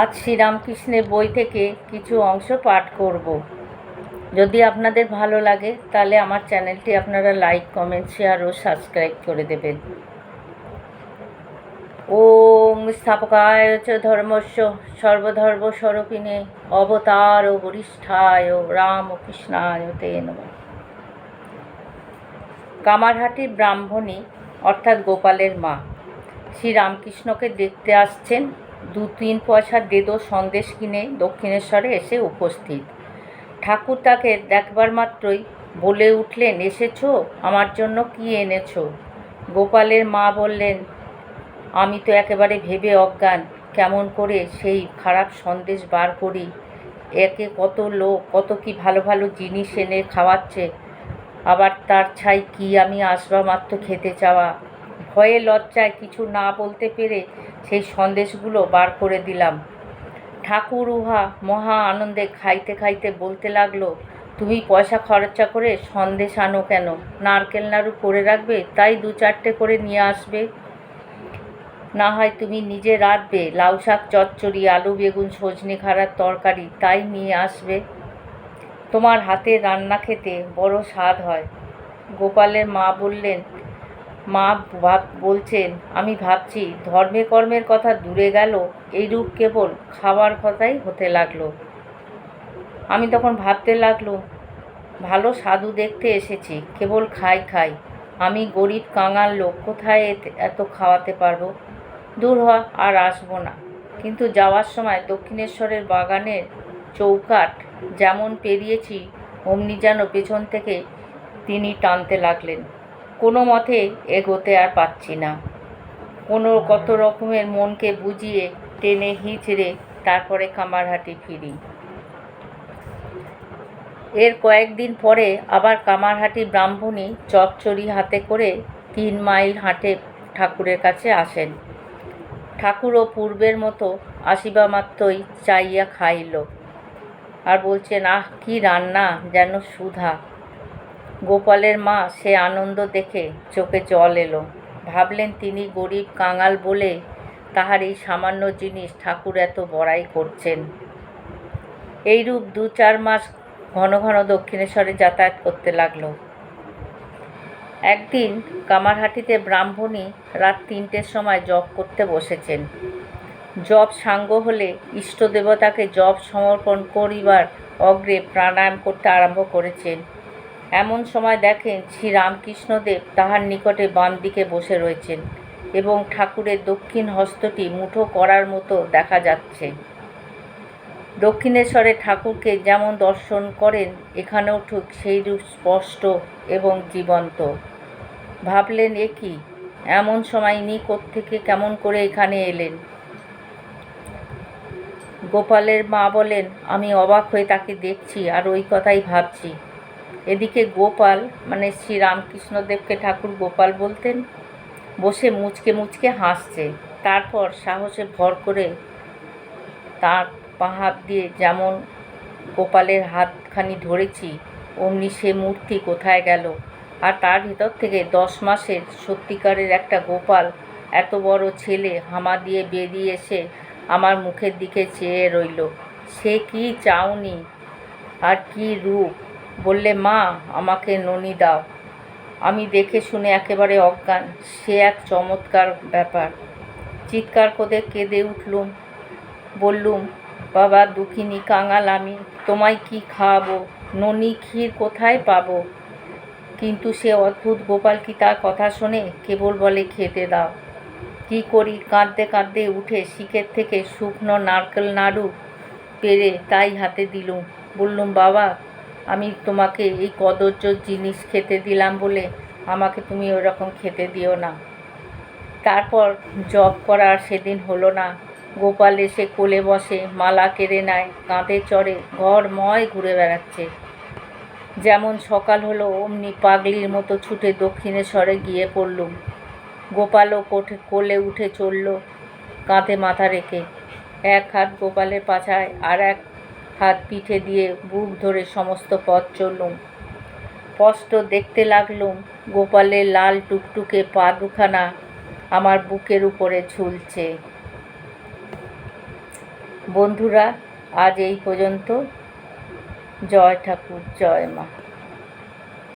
আজ শ্রীরামকৃষ্ণের বই থেকে কিছু অংশ পাঠ করব। যদি আপনাদের ভালো লাগে, তাহলে আমার চ্যানেলটি আপনারা লাইক, কমেন্ট, শেয়ার ও সাবস্ক্রাইব করে দেবেন। ওম স্থাপকায় চ ধর্মস্য সর্বধর্ম স্বরূপিণে অবতার ও বরিষ্ঠায় রাম ও কৃষ্ণায় তে নমঃ। কামারহাটির ব্রাহ্মণী, অর্থাৎ গোপালের মা, শ্রীরামকৃষ্ণকে দেখতে আসছেন দু তিন দেদো সন্দেশ কিনে দক্ষিণেশ্বরে এসে উপস্থিত। ঠাকুর তাকে দেখবার মাত্রই বলে উঠলেন, এসেছ? আমার জন্য কি এনেছো? গোপালের মা বললেন, আমি তো একেবারে ভেবে অজ্ঞান। কেমন করে সেই খারাপ সন্দেশ বার করি? একে কত লোক, কত কি ভালো ভালো জিনিস এনে খাওয়াচ্ছে? আবার তার ছাই কি আমি আসবা মাত্র খেতে চাওয়া? ভয়ে লজ্জায় কিছু না বলতে পেরে সেই সন্দেশগুলো বার করে দিলাম। ঠাকুর উহা মহা আনন্দে খাইতে খাইতে বলতে লাগল, তুমি পয়সা খরচা করে সন্দেশ আনো কেন? নারকেল নাড়ু করে রাখবে, তাই দু চারটে করে নিয়ে আসবে। না হয় তুমি নিজে রাঁধবে, লাউ শাক, চচ্চড়ি, আলু, বেগুন, সজনে খাড়ার তরকারি, তাই নিয়ে আসবে। তোমার হাতে রান্না খেতে বড় স্বাদ হয়। গোপালের মা বললেন মা ভাব বলছেন, আমি ভাবছি ধর্মে কর্মের কথা দূরে গেল, এইরূপ কেবল খাওয়ার কথাই হতে লাগল। আমি তখন ভাবতে লাগল, ভালো সাধু দেখতে এসেছি, কেবল খাই খাই। আমি গরিব কাঙাল লোক, কোথায় এত- খাওয়াতে পারব? দূর হ আর আসব না। কিন্তু যাওয়ার সময় দক্ষিণেশ্বরের বাগানের চৌকাঠ যেমন পেরিয়েছি, অমনি যেন পেছন থেকে তিনি টানতে লাগলেন। কোনো মতে এগোতে আর পাচ্ছি না। কোনো কত রকমের মনকে বুঝিয়ে টেনে হিঁচড়ে তারপরে কামারহাটি ফিরি। এর কয়েকদিন পরে আবার কামারহাটি ব্রাহ্মণী চচ্চড়ি হাতে করে তিন মাইল হাঁটে ঠাকুরের কাছে আসেন। ঠাকুরও পূর্বের মতো আসিবা মাত্রই চাইয়া খাইল। আর বলছেন, আহ, কি রান্না যেন সুধা। গোপালের মা সে আনন্দ দেখে চোখে জল এলো। ভাবলেন তিনি গরিব কাঙাল বলে তাহার এই সামান্য জিনিস ঠাকুর এত বড়াই করছেন। এইরূপ দু চার মাস ঘন ঘন দক্ষিণেশ্বরে যাতায়াত করতে লাগল। একদিন কামারহাটিতে ব্রাহ্মণী রাত তিনটের সময় জপ করতে বসেছেন। জপ সাঙ্গ হলে ইষ্ট দেবতাকে জপ সমর্পণ করিবার অগ্রে প্রাণায়াম করতে আরম্ভ করেছেন। এমন সময় দেখেন শ্রী রামকৃষ্ণদেব তাহার নিকটে বাম দিকে বসে রয়েছেন এবং ঠাকুরের দক্ষিণ হস্তটি মুঠো করার মতো দেখা যাচ্ছে। দক্ষিণেশ্বরে ঠাকুরকে যেমন দর্শন করেন, এখানেও ঠিক সেইরূপ স্পষ্ট এবং জীবন্ত। ভাবলেন, এ কি? এমন সময় ইনি থেকে কেমন করে এখানে এলেন? গোপালের মা বলেন, আমি অবাক হয়ে তাকে দেখছি আর ওই কথাই ভাবছি। এদিকে গোপাল মানে শ্রী রামকৃষ্ণদেবকে ঠাকুর গোপাল বলতেন, বসে মুচকে মুচকে হাসছে। তারপর সাহসে ভর করে তার পা হাত দিয়ে যেমন গোপালের হাতখানি ধরেছি, অমনি সে মূর্তি কোথায় গেল? আর তার ভিতর থেকে দশ মাসের সত্যিকারের একটা গোপাল, এত বড় ছেলে, হামা দিয়ে বেরিয়ে এসে আমার মুখের দিকে চেয়ে রইল। সে কি চাউনি? আর কি রূপ? বললে, মা, আমাকে ননি দাও। আমি দেখে শুনে একেবারে অজ্ঞান। সে এক চমৎকার ব্যাপার। চিৎকার করে কেঁদে উঠলুম। বললুম, বাবা, দুঃখিনী, কাঙাল আমি, তোমায় কি খাওয়াবো? ননি ক্ষীর কোথায় পাবো? কিন্তু সে অদ্ভুত গোপাল কি তার কথা শোনে? কেবল বলে, খেতে দাও। কি করি? কাঁদতে কাঁদতে উঠে শিকের থেকে শুকনো নারকেল নাড়ু পেরে তাই হাতে দিলুম। বললুম, বাবা আমি তোমাকে এই কদর্য জিনিস খেতে দিলাম বলে আমাকে তুমি ওরকম খেতে দিও না। তারপর জব করার সেদিন হলো না। গোপাল এসে কোলে বসে মালা কেড়ে নেয়, কাঁধে চড়ে ঘরময় ঘুরে বেড়াচ্ছে। যেমন সকাল হলো, অমনি পাগলির মতো ছুটে দক্ষিণেশ্বরে গিয়ে পড়লুম গোপালও কোঠে, কোলে উঠে চলল কাঁধে মাথা রেখে। এক হাত গোপালের পাছায় আর এক হাত পিঠে দিয়ে বুক ধরে সমস্ত পথ চললুম। স্পষ্ট দেখতে লাগলুম গোপালের লাল টুকটুকে পা দুখানা আমার বুকের উপরে ঝুলছে। বন্ধুরা, আজ এই পর্যন্ত। জয় ঠাকুর, জয় মা।